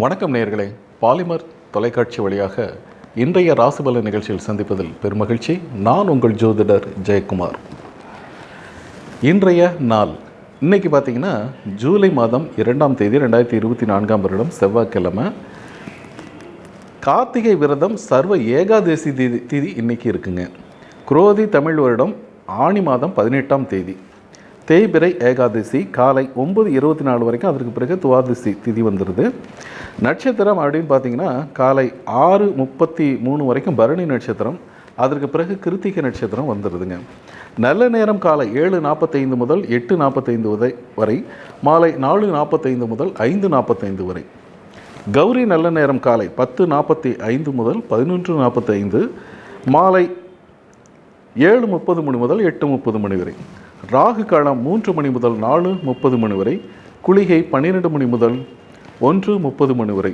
வணக்கம் நேர்களே பாலிமர் தொலைக்காட்சி வழியாக இன்றைய ராசிபல நிகழ்ச்சியில் சந்திப்பதில் பெருமகிழ்ச்சி. நான் உங்கள் ஜோதிடர் ஜெயக்குமார். இன்றைய நாள். இன்றைக்கி பார்த்தீங்கன்னா ஜூலை மாதம் இரண்டாம் தேதி ரெண்டாயிரத்தி இருபத்தி நான்காம் வருடம் செவ்வாய்க்கிழமை. கார்த்திகை விரதம் சர்வ ஏகாதசி திதி திதி இன்றைக்கி இருக்குங்க. குரோதி தமிழ் வருடம் ஆணி மாதம் பதினெட்டாம் தேதி. தேய்பிரை ஏகாதசி காலை ஒம்பது இருபத்தி நாலு வரைக்கும் அதற்கு பிறகு துவாதசி திதி வந்துடுது நட்சத்திரம் அப்படின்னு பார்த்தீங்கன்னா காலை ஆறு முப்பத்தி மூணு வரைக்கும் பரணி நட்சத்திரம் அதற்கு பிறகு கிருத்திகை நட்சத்திரம் வந்துடுதுங்க நல்ல நேரம் காலை ஏழு நாற்பத்தைந்து முதல் எட்டு நாற்பத்தைந்து வரை வரை மாலை நாலு நாற்பத்தைந்து முதல் ஐந்து நாற்பத்தைந்து வரை. கௌரி நல்ல நேரம் காலை பத்து நாற்பத்தி ஐந்து முதல் பதினொன்று நாற்பத்தைந்து மாலை ஏழு முப்பது மணி முதல் எட்டு முப்பது மணி வரை. ராகு காலம் மூன்று மணி முதல் நாலு முப்பது மணி வரை குளிகை பன்னிரெண்டு மணி முதல் ஒன்று முப்பது மணி வரை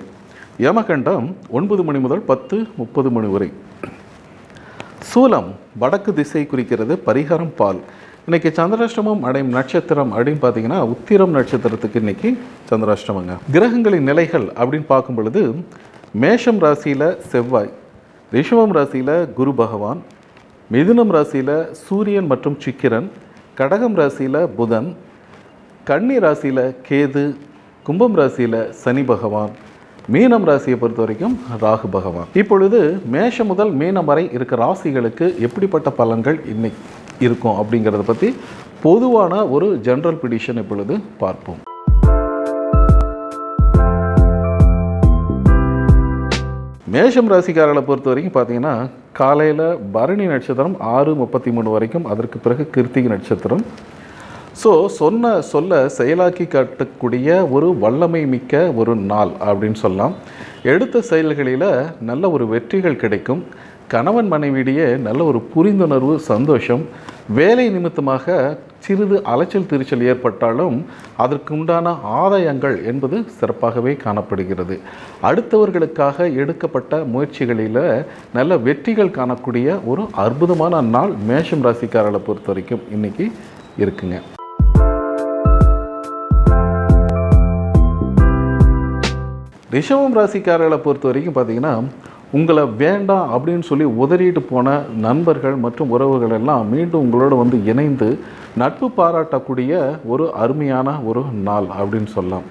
யமகண்டம் ஒன்பது மணி முதல் பத்து முப்பது மணி வரை. சூலம் வடக்கு திசை குறிக்கிறது பரிகாரம் பால். இன்னைக்கு சந்திராஷ்டமம் அடையும் நட்சத்திரம் அப்படின்னு பார்த்தீங்கன்னா உத்திரம் நட்சத்திரத்துக்கு இன்னைக்கு சந்திராஷ்டமங்க. கிரகங்களின் நிலைகள் அப்படின்னு பார்க்கும் பொழுது மேஷம் ராசியில் செவ்வாய் ரிஷபம் ராசியில் குரு பகவான் மிதுனம் ராசியில் சூரியன் மற்றும் சிக்கிரன் கடகம் ராசியில் புதன் கன்னி ராசியில் கேது கும்பம் ராசியில் சனி பகவான் மீனம் ராசியை பொறுத்த வரைக்கும் ராகு பகவான். இப்பொழுது மேஷம் முதல் மீனம் வரை இருக்க ராசிகளுக்கு எப்படிப்பட்ட பலன்கள் இன்னைக்கு இருக்கும் அப்படிங்கிறத பற்றி பொதுவான ஒரு ஜென்ரல் பிடிஷன் இப்பொழுது பார்ப்போம். மேஷம் ராசிக்காரர்களை பொறுத்த வரைக்கும் பார்த்தீங்கன்னா காலையில் பரணி நட்சத்திரம் ஆறு முப்பத்தி மூணு வரைக்கும் அதற்கு பிறகு கிருத்திகை நட்சத்திரம். ஸோ சொன்ன சொல்ல செயலாக்கி காட்டக்கூடிய ஒரு வல்லமை மிக்க ஒரு நாள் அப்படின்னு சொல்லலாம். எடுத்த செயல்களில் நல்ல ஒரு வெற்றிகள் கிடைக்கும். கணவன் மனைவியிடையே நல்ல ஒரு புரிந்துணர்வு சந்தோஷம். வேலை நிமித்தமாக சிறிது அலைச்சல் திருச்சல் ஏற்பட்டாலும் அதற்கு உண்டான ஆதாயங்கள் என்பது சிறப்பாகவே காணப்படுகிறது. அடுத்தவர்களுக்காக எடுக்கப்பட்ட முயற்சிகளில் நல்ல வெற்றிகள் காணக்கூடிய ஒரு அற்புதமான நாள் மேஷம் ராசிக்காரர்களை பொறுத்த வரைக்கும் இன்னைக்கு இருக்குங்க. ரிஷபம் ராசிக்காரர்களை பொறுத்த வரைக்கும் பார்த்தீங்கன்னா உங்களை வேண்டாம் அப்படின்னு சொல்லி உதறிட்டு போன நண்பர்கள் மற்றும் உறவுகள் எல்லாம் மீண்டும் உங்களோட வந்து இணைந்து நட்பு பாராட்டக்கூடிய ஒரு அருமையான ஒரு நாள் அப்படின்னு சொல்லலாம்.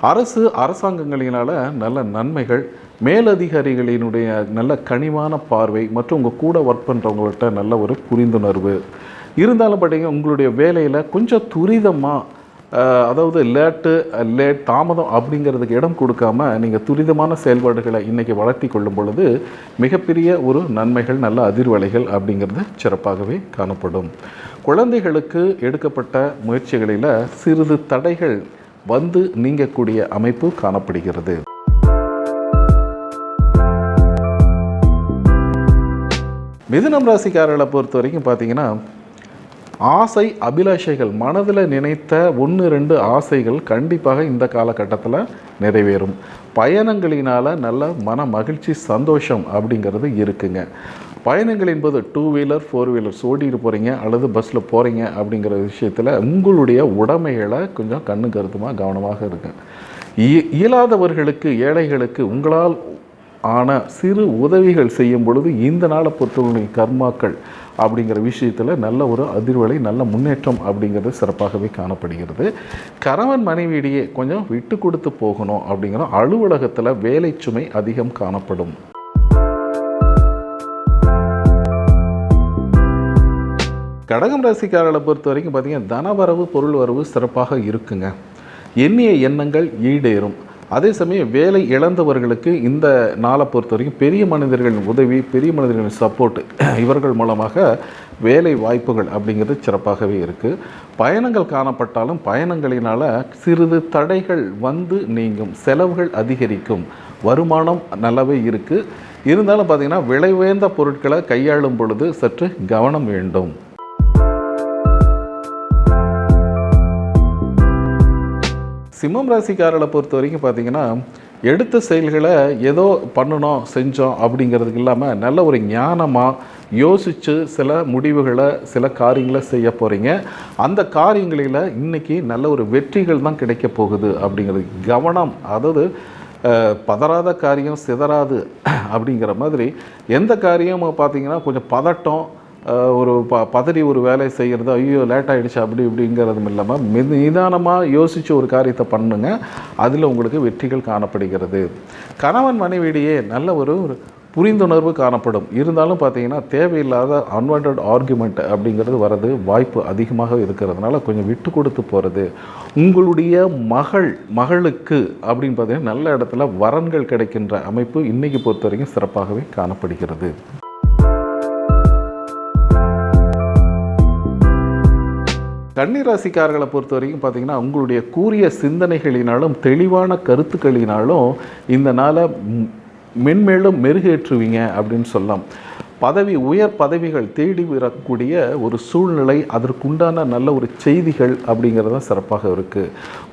அரசு அரசாங்கங்களினால் நல்ல நன்மைகள் மேலதிகாரிகளினுடைய நல்ல கனிவான பார்வை மற்றும் உங்கள் கூட ஒர்க் பண்ணுறவங்கள்ட்ட நல்ல ஒரு புரிந்துணர்வு. இருந்தாலும் பார்த்தீங்கன்னா உங்களுடைய வேலையில் கொஞ்சம் துரிதமாக அதாவது லேட்டு லேட் தாமதம் அப்படிங்கிறதுக்கு இடம் கொடுக்காம நீங்கள் துரிதமான செயல்பாடுகளை இன்றைக்கி வளர்த்தி கொள்ளும் பொழுது மிகப்பெரிய ஒரு நன்மைகள் நல்ல அதிர்வலைகள் அப்படிங்கிறது சிறப்பாகவே காணப்படும். குழந்தைகளுக்கு எடுக்கப்பட்ட முயற்சிகளில் சிறிது தடைகள் வந்து நீங்கக்கூடிய அமைப்பு காணப்படுகிறது. மிதுனம் ராசிக்காரர்களை பொறுத்த வரைக்கும் பார்த்தீங்கன்னா ஆசை அபிலாஷைகள் மனதில் நினைத்த ஒன்று ரெண்டு ஆசைகள் கண்டிப்பாக இந்த காலகட்டத்தில் நிறைவேறும். பயணங்களினால் நல்ல மன மகிழ்ச்சி சந்தோஷம் அப்படிங்கிறது இருக்குங்க. பயணங்கள் என்பது டூ வீலர் ஃபோர் வீலர்ஸ் ஓட்டிகிட்டு போகிறீங்க அல்லது பஸ்ஸில் போகிறீங்க அப்படிங்கிற விஷயத்தில் உங்களுடைய உடைமைகளை கொஞ்சம் கண்ணு கருத்துமாக கவனமாக இருக்குது இ- இயலாதவர்களுக்கு ஏழைகளுக்கு உங்களால் ஆனால் சிறு உதவிகள் செய்யும் பொழுது இந்த நாளை பொறுத்தவரை கர்மாக்கள் அப்படிங்கிற விஷயத்தில் நல்ல ஒரு அதிர்வலை நல்ல முன்னேற்றம் அப்படிங்கிறது சிறப்பாகவே காணப்படுகிறது. கணவன் மனைவியிடையே கொஞ்சம் விட்டு கொடுத்து போகணும் அப்படிங்கிற அலுவலகத்தில் வேலை சுமை அதிகம் காணப்படும். கடகம் ராசிக்காரர்களை பொறுத்த வரைக்கும் பார்த்திங்கன்னா தனவரவு பொருள் வரவு சிறப்பாக இருக்குங்க. எண்ணிய எண்ணங்கள் ஈடேறும். அதே சமயம் வேலை இழந்தவர்களுக்கு இந்த நாளை பொறுத்த வரைக்கும் பெரிய மனிதர்களின் உதவி பெரிய மனிதர்களின் சப்போர்ட் இவர்கள் மூலமாக வேலை வாய்ப்புகள் அப்படிங்கிறது சிறப்பாகவே இருக்குது பயணங்கள் காணப்பட்டாலும் பயணங்களினால் சிறிது தடைகள் வந்து நீங்கும் செலவுகள் அதிகரிக்கும் வருமானம் நல்லாவே இருக்குது இருந்தாலும் பார்த்தீங்கன்னா விலை உயர்ந்த பொருட்களை கையாளும் பொழுது சற்று கவனம் வேண்டும். சிம்மம் ராசிக்காரர்களை பொறுத்த வரைக்கும் பார்த்தீங்கன்னா எடுத்த செயல்களை ஏதோ பண்ணணும் செஞ்சோம் அப்படிங்கிறதுக்கு இல்லாமல் நல்ல ஒரு ஞானமாக யோசித்து சில முடிவுகளை சில காரியங்களை செய்ய போகிறீங்க அந்த காரியங்களில் இன்றைக்கி நல்ல ஒரு வெற்றிகள் தான் கிடைக்க போகுது அப்படிங்கிறது கவனம். அதாவது பதறாத காரியம் சிதறாது அப்படிங்கிற மாதிரி எந்த காரியமும் பார்த்தீங்கன்னா கொஞ்சம் பதட்டம் ஒரு ப பதறி ஒரு வேலையை செய்கிறது ஐயோ லேட் ஆகிடுச்சு அப்படி இப்படிங்கிறதும் இல்லாமல் மி நிதானமாக யோசித்து ஒரு காரியத்தை பண்ணுங்க அதில் உங்களுக்கு வெற்றிகள் காணப்படுகிறது. கணவன் மனைவியிடையே நல்ல ஒரு புரிந்துணர்வு காணப்படும். இருந்தாலும் பார்த்தீங்கன்னா தேவையில்லாத அன்வான்ட் ஆர்குமெண்ட் அப்படிங்கிறது வர்றது வாய்ப்பு அதிகமாக இருக்கிறதுனால கொஞ்சம் விட்டு கொடுத்து போகிறது உங்களுடைய மகள் மகளுக்கு அப்படின்னு பார்த்தீங்கன்னா நல்ல இடத்துல வரன்கள் கிடைக்கின்ற அமைப்பு இன்றைக்கி பொறுத்த வரைக்கும் சிறப்பாகவே காணப்படுகிறது. கன்னிராசிக்காரர்களை பொறுத்த வரைக்கும் பார்த்தீங்கன்னா உங்களுடைய கூரிய சிந்தனைகளினாலும் தெளிவான கருத்துக்களினாலும் இந்த நாளை மென்மேலும் மெருகேற்றுவீங்க அப்படின்னு சொல்லலாம். பதவி உயர் பதவிகள் தேடி வரக்கூடிய ஒரு சூழ்நிலை அதற்குண்டான நல்ல ஒரு செய்திகள் அப்படிங்கிறது தான் சிறப்பாக இருக்குது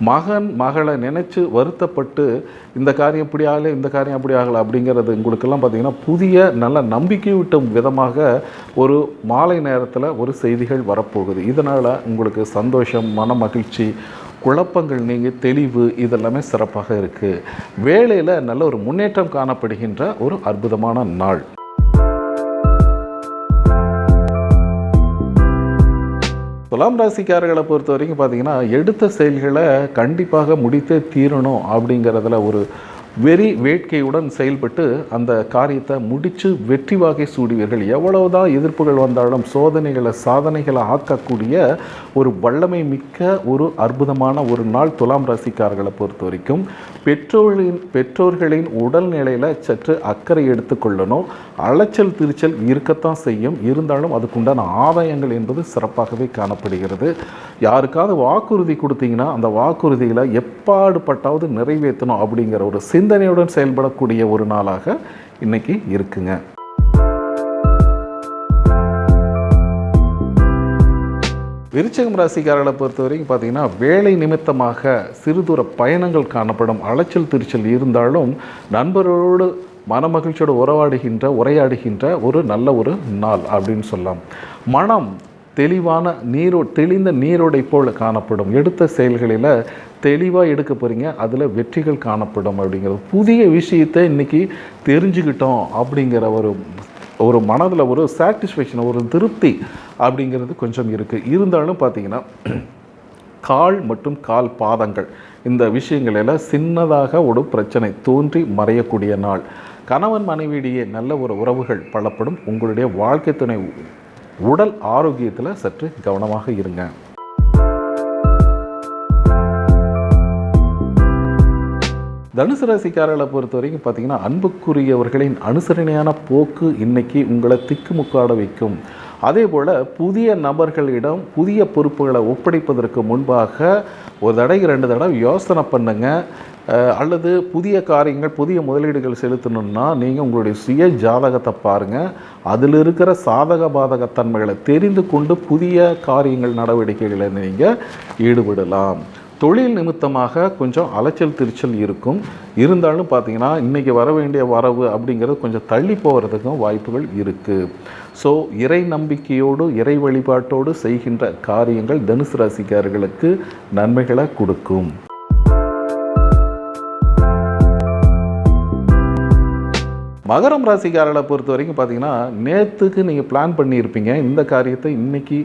மகன் மகளை நினச்சி வருத்தப்பட்டு இந்த காரியம் இப்படி ஆகலை இந்த காரியம் அப்படி ஆகலை அப்படிங்கிறது உங்களுக்கெல்லாம் பார்த்தீங்கன்னா புதிய நல்ல நம்பிக்கையூட்டும் விதமாக ஒரு மாலை நேரத்தில் ஒரு செய்திகள் வரப்போகுது. இதனால் உங்களுக்கு சந்தோஷம் மன மகிழ்ச்சி குழப்பங்கள் நீங்கி தெளிவு இதெல்லாமே சிறப்பாக இருக்குது வேலையில் நல்ல ஒரு முன்னேற்றம் காணப்படுகின்ற ஒரு அற்புதமான நாள். துலாம் ராசிக்காரர்களை பொறுத்த வரைக்கும் பார்த்தீங்கன்னா எடுத்த செயல்களை கண்டிப்பாக முடித்தே தீரணும் அப்படிங்கிறதுல ஒரு வெறி வேட்கையுடன் செயல்பட்டு அந்த காரியத்தை முடித்து வெற்றி வாகை சூடுவீர்கள். எவ்வளவுதான் எதிர்ப்புகள் வந்தாலும் சோதனைகளை சாதனைகளை ஆக்கக்கூடிய ஒரு வல்லமை மிக்க ஒரு அற்புதமான ஒரு நாள் துலாம் ராசிக்காரர்களை பொறுத்த வரைக்கும் பெற்றோர்களின் பெற்றோர்களின் உடல்நிலையில் சற்று அக்கறை எடுத்துக்கொள்ளணும் அலைச்சல் திருச்சல் இருக்கத்தான் செய்யும். இருந்தாலும் அதுக்குண்டான ஆதாயங்கள் என்பது சிறப்பாகவே காணப்படுகிறது. யாருக்காவது வாக்குறுதி கொடுத்தீங்கன்னா அந்த வாக்குறுதிகளை எப்பாடுபட்டாவது நிறைவேற்றணும் அப்படிங்கிற ஒரு சிந்தனையுடன் செயல்படக்கூடிய ஒரு நாளாக இன்றைக்கி இருக்குங்க. விருச்சகம் ராசிக்காரர்களை பொறுத்த வரைக்கும் பார்த்திங்கன்னா வேலை நிமித்தமாக சிறுதூர பயணங்கள் காணப்படும் அலைச்சல் திருச்சல் இருந்தாலும் நண்பர்களோடு மனமகிழ்ச்சியோடு உறவாடுகின்ற உரையாடுகின்ற ஒரு நல்ல ஒரு நாள் அப்படின்னு சொல்லலாம். மனம் தெளிவான நீரோ தெளிந்த நீரோடை போல் காணப்படும். எடுத்த செயல்களில் தெளிவாக எடுக்க போகிறீங்க அதில் வெற்றிகள் காணப்படும் அப்படிங்கிறது. புதிய விஷயத்தை இன்றைக்கி தெரிஞ்சுக்கிட்டோம் அப்படிங்கிற ஒரு ஒரு மனதில் ஒரு சாட்டிஸ்ஃபேக்ஷன் ஒரு திருப்தி அப்படிங்கிறது கொஞ்சம் இருக்குது இருந்தாலும் பார்த்தீங்கன்னா கால் மற்றும் கால் பாதங்கள் இந்த விஷயங்களில் சின்னதாக ஒரு பிரச்சனை தோன்றி மறையக்கூடிய நாள். கணவன் மனைவியிடையே நல்ல ஒரு உறவுகள் பலப்படும். உங்களுடைய வாழ்க்கை துணை உடல் ஆரோக்கியத்தில் சற்று கவனமாக இருங்க. தனுசு ராசிக்காரர்களை பொறுத்த வரைக்கும் பார்த்தீங்கன்னா அன்புக்குரியவர்களின் அனுசரணையான போக்கு இன்னைக்கு உங்களை திக்குமுக்காட வைக்கும். அதே போல் புதிய நபர்களிடம் புதிய பொறுப்புகளை ஒப்படைப்பதற்கு முன்பாக ஒரு தடவை ரெண்டு தடவை யோசனை பண்ணுங்க. அல்லது புதிய காரியங்கள் புதிய முதலீடுகள் செலுத்தணும்னா நீங்கள் உங்களுடைய சுய ஜாதகத்தை பாருங்கள் அதில் இருக்கிற சாதக பாதக தன்மைகளை தெரிந்து கொண்டு புதிய காரியங்கள் நடவடிக்கைகளை நீங்கள் ஈடுபடலாம். தொழில் நிமித்தமாக கொஞ்சம் அலைச்சல் திருச்சல் இருக்கும். இருந்தாலும் பார்த்தீங்கன்னா இன்றைக்கி வர வேண்டிய வரவு அப்படிங்கிறது கொஞ்சம் தள்ளி போகிறதுக்கும் வாய்ப்புகள் இருக்குது ஸோ இறை நம்பிக்கையோடு இறை வழிபாட்டோடு செய்கின்ற காரியங்கள் தனுசு ராசிக்காரர்களுக்கு நன்மைகளை கொடுக்கும். மகரம் ராசிக்காரர்களை பொறுத்த வரைக்கும் பார்த்தீங்கன்னா நேற்றுக்கு நீங்கள் பிளான் பண்ணியிருப்பீங்க இந்த காரியத்தை இன்றைக்கி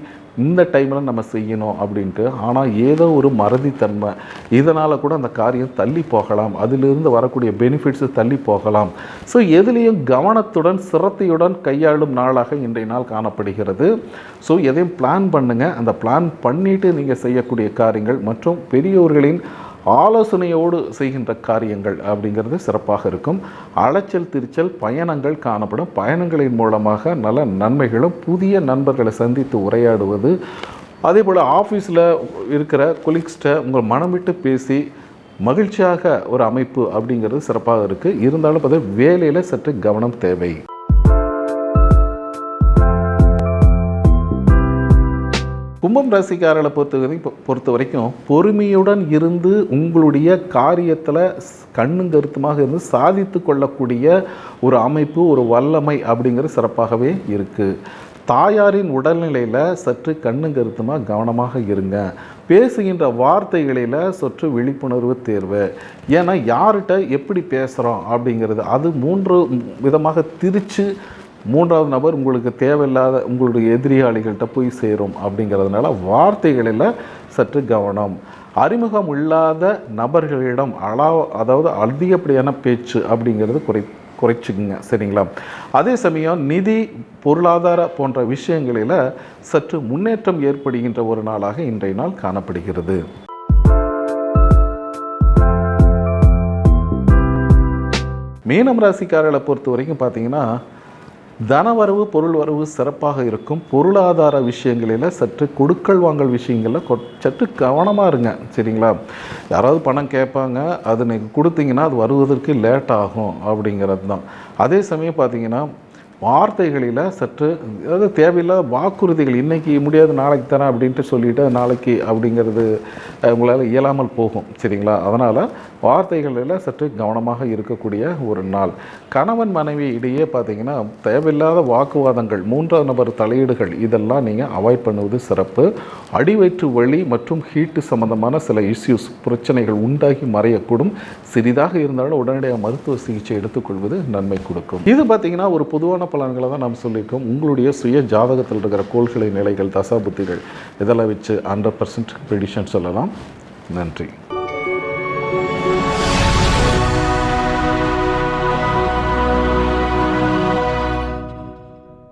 இந்த டைமில் நம்ம செய்யணும் அப்படின்ட்டு. ஆனால் ஏதோ ஒரு மறதித்தன்மை. இதனால் கூட அந்த காரியம் தள்ளி போகலாம். அதிலிருந்து வரக்கூடிய பெனிஃபிட்ஸு தள்ளி போகலாம். ஸோ எதுலேயும் கவனத்துடன் சிரத்தையுடன் கையாளும் நாளாக இன்றைய நாள் காணப்படுகிறது. ஸோ எதையும் பிளான் பண்ணுங்கள் அந்த பிளான் பண்ணிவிட்டு நீங்கள் செய்யக்கூடிய காரியங்கள் மற்றும் பெரியோர்களின் ஆலோசனையோடு செய்கின்ற காரியங்கள் அப்படிங்கிறது சிறப்பாக இருக்கும். அலைச்சல் திருச்சல் பயணங்கள் காணப்படும். பயணங்களின் மூலமாக நல்ல நன்மைகளும் புதிய நண்பர்களை சந்தித்து உரையாடுவது. அதே போல் ஆஃபீஸில் இருக்கிற கொலீக்ஸ்ட்டை உங்கள் மனம் விட்டு பேசி மகிழ்ச்சியாக ஒரு அமைப்பு அப்படிங்கிறது சிறப்பாக இருக்குது இருந்தாலும் பார்த்தா வேலையில் சற்று கவனம் தேவை. கும்பம் ராசிக்காரர்களை பொறுத்த பொறுத்த வரைக்கும் பொறுமையுடன் இருந்து உங்களுடைய காரியத்தில் கண்ணும் கருத்துமாக இருந்து சாதித்து கொள்ளக்கூடிய ஒரு அமைப்பு ஒரு வல்லமை அப்படிங்கிறது சிறப்பாகவே இருக்குது தாயாரின் உடல்நிலையில் சற்று கண்ணும் கருத்துமாக கவனமாக இருங்க. பேசுகின்ற வார்த்தைகளில் சற்று விழிப்புணர்வு தேர்வு. ஏன்னா யார்கிட்ட எப்படி பேசுகிறோம் அப்படிங்கிறது அது மூன்று விதமாக திரித்து மூன்றாவது நபர் உங்களுக்கு தேவையில்லாத உங்களுடைய எதிரியாளிகள்கிட்ட போய் சேரும் அப்படிங்கிறதுனால வார்த்தைகளில் சற்று கவனம். அறிமுகம் இல்லாத நபர்களிடம் அளா அதாவது அதிகப்படியான பேச்சு அப்படிங்கிறது குறை குறைச்சிக்குங்க. சரிங்களா? அதே சமயம் நிதி பொருளாதார போன்ற விஷயங்களில் சற்று முன்னேற்றம் ஏற்படுகின்ற ஒரு நாளாக இன்றைய நாள் காணப்படுகிறது. மீனம் ராசிக்காரர்களை பொறுத்த வரைக்கும் பார்த்தீங்கன்னா தனவரவு பொருள் வரவு சிறப்பாக இருக்கும். பொருளாதார விஷயங்களில் சற்று கொடுக்கல் வாங்கல் விஷயங்களில் சற்று கவனமாக இருங்க. சரிங்களா? யாராவது பணம் கேட்பாங்க அது நீங்கள் கொடுத்தீங்கன்னா அது வருவதற்கு லேட் ஆகும் அப்படிங்கிறது தான் அதே சமயம் பார்த்தீங்கன்னா வார்த்தைகளில் சற்று அதாவது தேவையில்லாத வாக்குறுதிகள் இன்றைக்கி முடியாது நாளைக்கு தரேன் அப்படின்ட்டு சொல்லிட்டு நாளைக்கு அப்படிங்கிறது உங்களால் இயலாமல் போகும் சரிங்களா? அதனால் வார்த்தைகளில் சற்று கவனமாக இருக்கக்கூடிய ஒரு நாள். கணவன் மனைவி இடையே பார்த்தீங்கன்னா தேவையில்லாத வாக்குவாதங்கள் மூன்றாவது நபர் தலையீடுகள் இதெல்லாம் நீங்கள் அவாய்ட் பண்ணுவது சிறப்பு. அடிவயிற்று வலி மற்றும் ஹீட்டு சம்பந்தமான சில இஷ்யூஸ் பிரச்சனைகள் உண்டாகி மறையக்கூடும். சிறிதாக இருந்தாலும் உடனடியாக மருத்துவ சிகிச்சை எடுத்துக்கொள்வது நன்மை கொடுக்கும். இது பார்த்தீங்கன்னா ஒரு பொதுவான பலன்களை தான் நாம் சொல்லியிருக்கோம். உங்களுடைய சுய ஜாதகத்தில் இருக்கிற கோள்களை நிலைகள் தசாபுத்திகள் இதெல்லாம் வச்சு ஹண்ட்ரட் பர்சன்ட் ப்ரெடிஷன் சொல்லலாம். நன்றி.